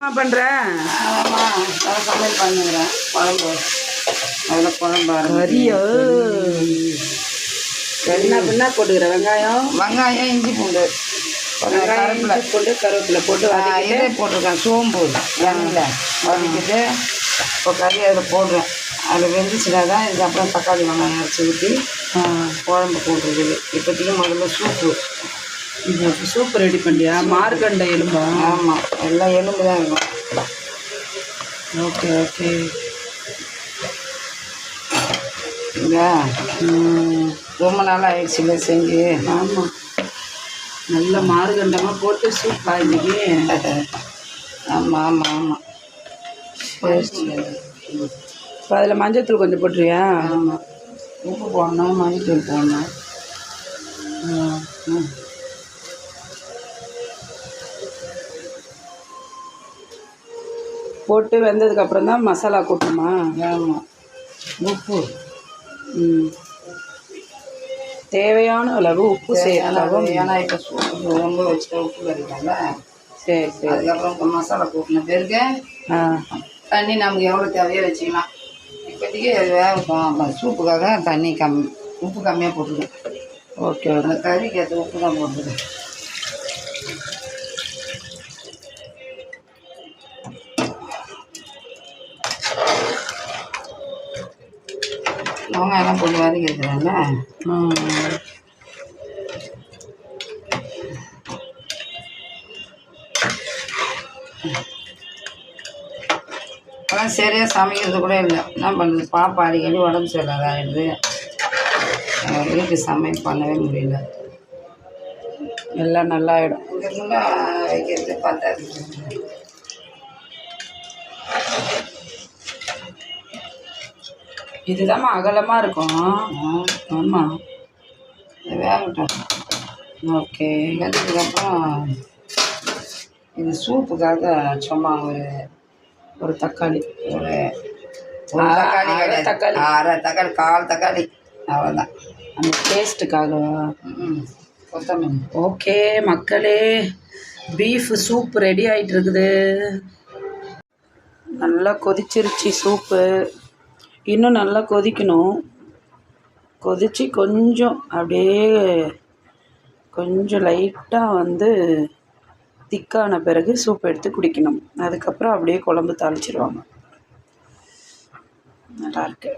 என்ன நான் சமையல் பண்ணுகிறேன் குழம்பு. அதில் குழம்பு கறியோ என்ன பின்னா போட்டுக்கிற? வெங்காயம்? வெங்காயம் இஞ்சி பூண்டு. வெங்காயம் இஞ்சி போட்டு கருவேப்பிலை போட்டு இதே போட்டிருக்கேன் சோம்பு. எண்ணெயில் வதக்கிட்டு இப்போ கறி அதில் போடுறேன். அதில் வெந்துச்சுனா தான் இதுக்கப்புறம் தக்காளி வெங்காயம் அரைச்சி ஊற்றி குழம்பு போட்டுருக்குது. இப்போதைக்கு முதல்ல சூப்பு. சூப் ரெடி பண்ணியா? மார்கண்ட எலும்பா? ஆமாம் எல்லாம் எலும்பு தான் இருக்கும் ஓகே ஓகே. ரொம்ப நாள் ஆயிடுச்சுல செஞ்சு. ஆமாம் நல்ல மார்கண்டமாக போட்டு சூப்பா இன்னைக்கு. ஆமாம் ஆமாம் ஆமாம் இப்போ அதில் மஞ்சத்தூள் கொஞ்சம் போட்டுருவியா? ஆமாம் உப்பு போடணும் மஞ்சத்தூள் போடணும். ம் போட்டு வெந்ததுக்கு அப்புறம் தான் மசாலா கூட்டணுமா ஆமாம் உப்பு. ம். தேவையான அளவு உப்பு சேர்த்தாவும் ஏன்னா இப்போ சூப்பு ரொம்ப வச்சுட்டு உப்பு கறிக்கல சரி சரி. அதுக்கப்புறம் மசாலா கூட்டின பிறகு தண்ணி நமக்கு எவ்வளோ தேவையோ வச்சுக்கலாம். இப்போதைக்கு வேகட்டும் அப்புறம் சூப்புக்காக தண்ணி கம்மி உப்பு கம்மியாக போட்டுருக்கேன் ஓகே அந்த கறிக்கு ஏற்ற உப்பு தான் போட்டுருக்கேன் வெங்காயம்லாம் போட்டு வதக்கி இருக்கிறாங்க ஆனால் சரியாக சமைக்கிறது கூட இல்லை. என்ன பண்ணுறது? பாப்பா அடிக்கடி உடம்பு சரியில்லாத ஆகிடுது வீட்டு சமையல் பண்ணவே முடியல. எல்லாம் நல்லா ஆகிடும் இதுக்குள்ள வைக்கிறது பத்தாது இதுதான் அகலமாக இருக்கும். ஆமாம் வேகட்டும் ஓகே வெந்ததுக்கப்புறம் இது சூப்புக்காக சும்மா ஒரு ஒரு தக்காளி ஒரு தக்காளி. தக்காளி. அரை தக்காளி கால் தக்காளி. அவ்வளோதான் அந்த டேஸ்ட்டுக்காக ம் கொத்தமல்லி. ஓகே மக்களே. பீஃப் சூப் ரெடி ஆயிட்டு இருக்குது. நல்லா கொதிச்சிருச்சு சூப்பு இன்னும் நல்லா கொதிக்கணும். கொதித்து கொஞ்சம் அப்படியே கொஞ்சம் லைட்டாக வந்து திக்கான பிறகு சூப் எடுத்து குடிக்கணும். அதுக்கப்புறம் அப்படியே குழம்பு தாளிச்சிருவாங்க. நல்லா இருக்கு.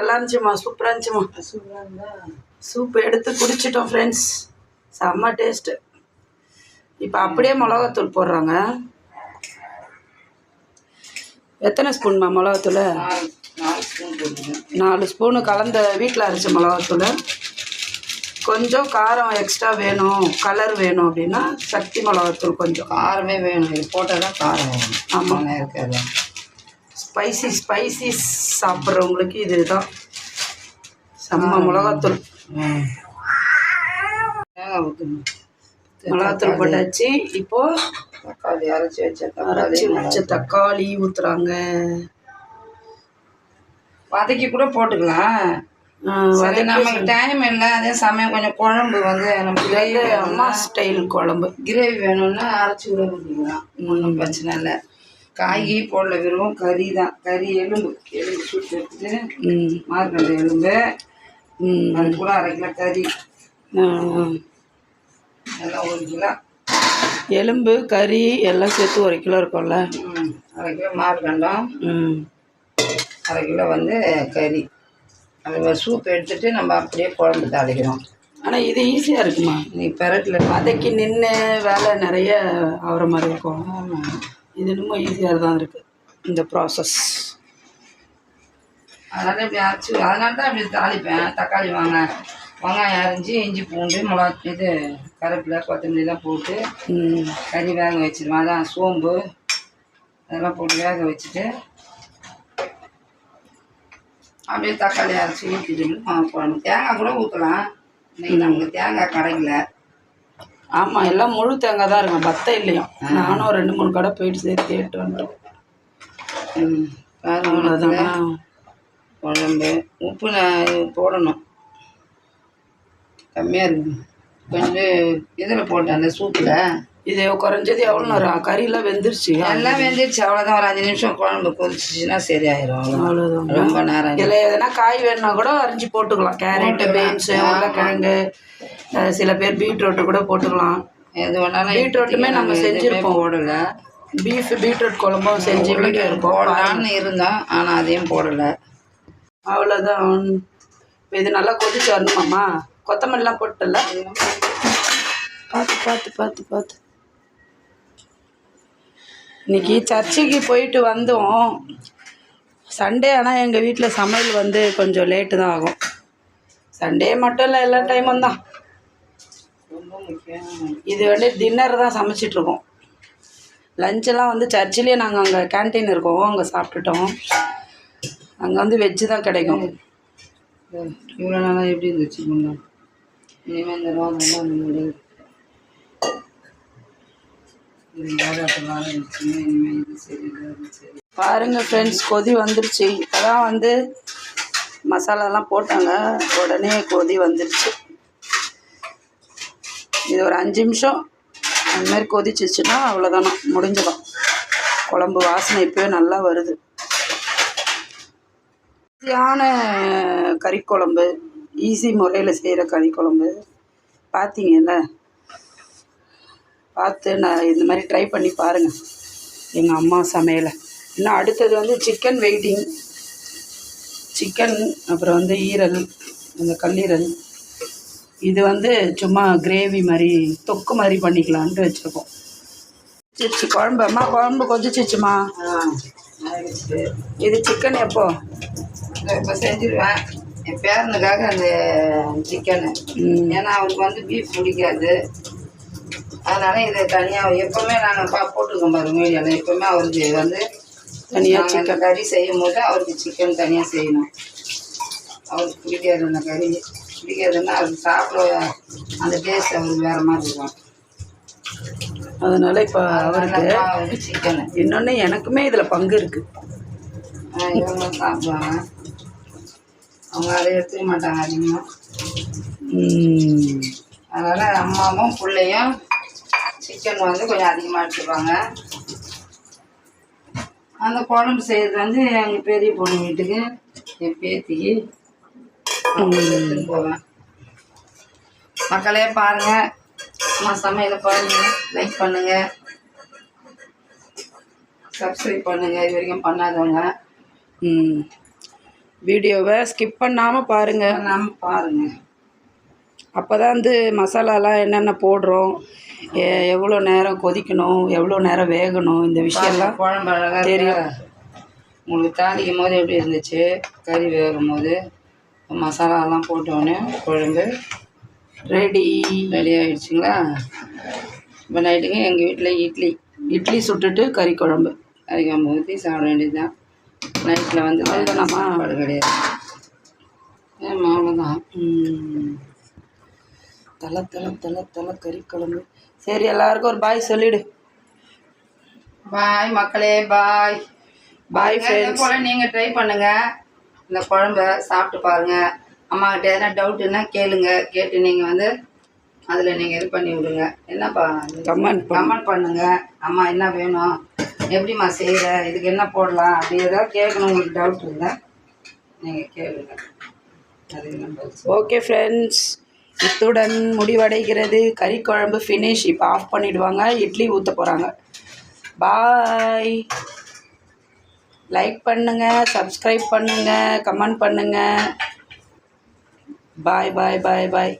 நல்லா இருந்துச்சுமா சூப்பராக இருந்துச்சுமா சூப் எடுத்து குடிச்சிட்டோம் ஃப்ரெண்ட்ஸ் செம்ம டேஸ்ட்டு இப்போ அப்படியே மிளகாத்தூள் போடுறாங்க. எத்தனை ஸ்பூன்மா மிளகாத்தூள்? நாலு ஸ்பூன் போட்டுருக்கேன் நாலு ஸ்பூனு கலந்த வீட்டில் அரைச்ச மிளகாத்தூள். கொஞ்சம் காரம் எக்ஸ்ட்ரா வேணும் கலர் வேணும் அப்படின்னா சக்தி மிளகாத்தூள் கொஞ்சம். காரமே வேணும் இது போட்டால் தான் காரம் வேணும். ஆமா. ஆமாம் இருக்காது. ஸ்பைசி ஸ்பைசி சாப்பிட்றவங்களுக்கு இதுதான். செம்ம மிளகாத்தூள். மிளகாத்தூள் போட்டாச்சு. இப்போ தக்காளி அரைச்சி வச்ச அரைச்சி வச்ச தக்காளி ஊற்றுறாங்க வதக்கி கூட போட்டுக்கலாம். சரி நமக்கு டைம் இல்லை. அதே சமயம் கொஞ்சம் குழம்பு வந்து நமக்கு இது அம்மா ஸ்டைல் குழம்பு. கிரேவி வேணும்னா அரைச்சி கூட ஊற்றிக்கலாம் ஒன்றும் பிரச்சனை இல்லை. காய்கறி போடல வெறும் கறி தான். கறி எலும்பு எலும்பு சுட்டு எடுத்துட்டு மார்க்கண்டை எலும்பு. அது கூட அரை கிலோ கறி. எல்லாம் ஒரு கிலோ. எலும்பு கறி எல்லாம் சேர்த்து ஒரு கிலோ இருக்கும்ல? அரை கிலோ மார்க்கண்டம் அரை கிலோ வந்து கறி. அது சூப் எடுத்துட்டு நம்ம அப்படியே குழம்பு தாளிக்கிறோம். ஆனால் இது ஈஸியாக இருக்குமா? நீ பெரட்டில் வதக்கி நின்று வேலை நிறைய ஆகிற மாதிரி இருக்கும். ஆமாம் இது இன்னமும் ஈஸியாக தான் இருக்குது இந்த ப்ராசஸ் அதனால இப்படி அரைச்சி அதனால தான் இப்படி தாளிப்பேன். தக்காளி வாங்க வெங்காயம் அரிஞ்சு இஞ்சி பூண்டு மிளகா இது கருவேப்பிலை கொத்தமல்லிலாம் போட்டு கறி வேக வச்சிருவேன். அதான் சோம்பு அதெல்லாம் போட்டு வேக வச்சுட்டு அப்படியே தக்காளி அரைச்சி ஊற்றிட்டு போடணும் தேங்காய் கூட ஊற்றலாம் இன்னைக்கு நமக்கு தேங்காய் கிடைக்கல. ஆமாம் எல்லாம் முழு தேங்காய் தான் இருக்கும். பத்தை இல்லையும் நானும் ரெண்டு மூணு கடை போயிட்டு சேர்த்து கேட்டு வந்துட்டோம். ம் பாருங்க அவ்வளோதானா குழம்பு உப்பு நான் போடணும். கம்மியாக இருக்குது கொஞ்சம் இதில் போட்டேன் அந்த சூப்பில். இது குறைஞ்சது எவ்வளோ நேரம்? கறியெல்லாம் வெந்துருச்சு. எல்லாம் வெந்துருச்சு. அவ்வளோதான் ஒரு அஞ்சு நிமிஷம் குழம்பு கொதிச்சிச்சுன்னா சரியாயிரும். அவ்வளோதான் ரொம்ப நேரம் இல்லை. இதில் எதனா காய் வேணும்னா கூட அரிஞ்சு போட்டுக்கலாம். கேரட்டு பீன்ஸு உருளைக்கிழங்கு. சில பேர் பீட்ரூட்டு கூட போட்டுக்கலாம். எது வேணாலும் பீட்ரூட்டுமே நம்ம செஞ்சுருப்போம். போடலை. பீஃப் பீட்ரூட் குழம்பும் செஞ்சு போடலான்னு இருந்தோம் ஆனால் அதையும் போடலை. அவ்வளோதான் இது நல்லா கொதிச்சு வரணுமாம்மா? கொத்தமல்லாம் போட்டல பார்த்து பார்த்து பார்த்து பார்த்து இன்னைக்கு சர்ச்சுக்கு போயிட்டு வந்தோம். சண்டே ஆனால் எங்கள் வீட்டில் சமையல் வந்து கொஞ்சம் லேட்டு தான் ஆகும். சண்டே மட்டும் இல்லை எல்லா டைமும் தான். இது வந்து டின்னர் தான் சமைச்சிட்ருக்கோம். லஞ்செல்லாம் வந்து சர்ச்சிலே நாங்கள் அங்கே கேன்டீன் இருக்கோம். அங்கே சாப்பிட்டுட்டோம். அங்கே வந்து வெஜ்ஜு தான் கிடைக்கும். இவ்வளோ நாளாக எப்படி இருந்துச்சு முன்னே இனிமேல் இந்த ரோகம்லாம் அந்த முடியாது இது ரோகத்தெல்லாம் இருந்துச்சு இனிமேல் இது சரி இது சரி. பாருங்க ஃப்ரெண்ட்ஸ் கொதி வந்துருச்சு. இப்போதான் வந்து மசாலாலாம் போட்டாங்க. உடனே கொதி வந்துருச்சு. இது ஒரு அஞ்சு நிமிஷம். அந்த மாதிரி கொதிச்சிச்சுன்னா அவ்வளோதானோ முடிஞ்சிடும். குழம்பு வாசனை இப்போயே நல்லா வருது. ஈஸியான கறிக்குழம்பு ஈஸி முறையில் செய்கிற கறிக்குழம்பு. பார்த்தீங்கல்ல பார்த்து நான் இந்த மாதிரி ட்ரை பண்ணி பாருங்கள் எங்கள் அம்மா சமையலை. இன்னும் அடுத்தது வந்து சிக்கன் வெயிட்டிங் சிக்கன் அப்புறம் வந்து ஈரல் இந்த கல்லீரல். இது வந்து சும்மா கிரேவி மாதிரி தொக்கு மாதிரி பண்ணிக்கலான்ட்டு வச்சுருக்கோம். சிச்சு குழம்பு அம்மா குழம்பு ஆ ஆயிடுச்சு. இது சிக்கன் எப்போ? இப்போ செஞ்சிருவேன். என் பேரனுக்காக அந்த சிக்கனு ஏன்னா அவருக்கு வந்து பீஃப் பிடிக்காது. அதனால இதை தனியாக எப்போவுமே நாங்கள் பா போட்டிருக்கோம் பாருங்க மீடியாவில் எப்போவுமே அவருக்கு வந்து தனியா நாங்க இந்த கறி செய்யும் போது அவருக்கு சிக்கன் தனியாக செய்யணும். அவருக்கு பிடிக்காது அந்த கறி. பிடிக்காதுன்னா அவருக்கு சாப்பிட அந்த டேஸ்ட் அவருக்கு வேறு மாதிரி இருக்கும். அதனால இப்போ அவருக்கு சிக்கனு இன்னொன்று எனக்குமே இதில் பங்கு இருக்குது இவங்களும் சாப்பிடுவாங்க. அவங்க அதை எடுத்துக்க மாட்டாங்க அதிகமாக அதனால் அம்மாவும் பிள்ளையும் சிக்கன் வந்து கொஞ்சம் அதிகமாக எடுத்துப்பாங்க. அந்த குழம்பு செய்கிறது வந்து எங்கள் பெரிய பொண்ணு வீட்டுக்கு என் பேத்திக்கு. போவேன் மக்களே பாருங்கள் நான் சமையலை பாருங்கள் லைக் பண்ணுங்கள் சப்ஸ்கிரைப் பண்ணுங்கள் இது வரைக்கும் பண்ணாதவங்க. வீடியோவை ஸ்கிப் பண்ணாமல் பாருங்கள் பண்ணாம பாருங்கள் அப்போ தான் வந்து மசாலாலாம் என்னென்ன போடுறோம் எவ்வளோ நேரம் கொதிக்கணும் எவ்வளோ நேரம் வேகணும் இந்த விஷயம்லாம் குழம்பு அழகாக. தெரியும். உங்களுக்கு தாளிக்கும் போது எப்படி இருந்துச்சு? கறி வேகும் போது மசாலாலாம் போட்டோடனே குழம்பு ரெடி. ரெடி ஆகிடுச்சிங்களா இப்போ நைட்டுக்கு எங்கள் வீட்டில் இட்லி. இட்லி சுட்டுட்டு கறி குழம்பு. அதிகம் ஊற்றி சாப்பிட வேண்டியது தான் நைட்டில் வந்து அவ்வளோதானாம்மா? சாப்பாடு கிடையாது. ஏம்மா அவ்வளோதான். தலை தலை தலை தலை கறி குழம்பு. சரி எல்லாருக்கும் ஒரு பாய் சொல்லிடு. பாய் மக்களே பாய். பாய் ஃப்ரெண்ட்ஸ் போல் நீங்கள் ட்ரை பண்ணுங்கள் இந்த குழம்ப சாப்பிட்டு பாருங்கள் அம்மாக்கிட்ட எதனா டவுட்டுன்னா கேளுங்க. கேட்டு நீங்கள் வந்து அதில் நீங்கள் இது பண்ணி விடுங்க. என்னப்பா கமெண்ட் கமெண்ட் பண்ணுங்க. அம்மா என்ன வேணும்? எப்படிம்மா செய்கிற இதுக்கு என்ன போடலாம்? அப்படி ஏதாவது கேட்கணும். உங்களுக்கு டவுட் இருந்தால் நீங்கள் கேளுங்க. ஓகே ஃப்ரெண்ட்ஸ் இத்துடன் முடிவடைகிறது. கறி குழம்பு ஃபினிஷ் இப்போ ஆஃப் பண்ணிடுவாங்க. இட்லி ஊற்ற போகிறாங்க பாய் லைக் பண்ணுங்க சப்ஸ்கிரைப் பண்ணுங்க கமெண்ட் பண்ணுங்க. பாய் பாய் பாய் பாய்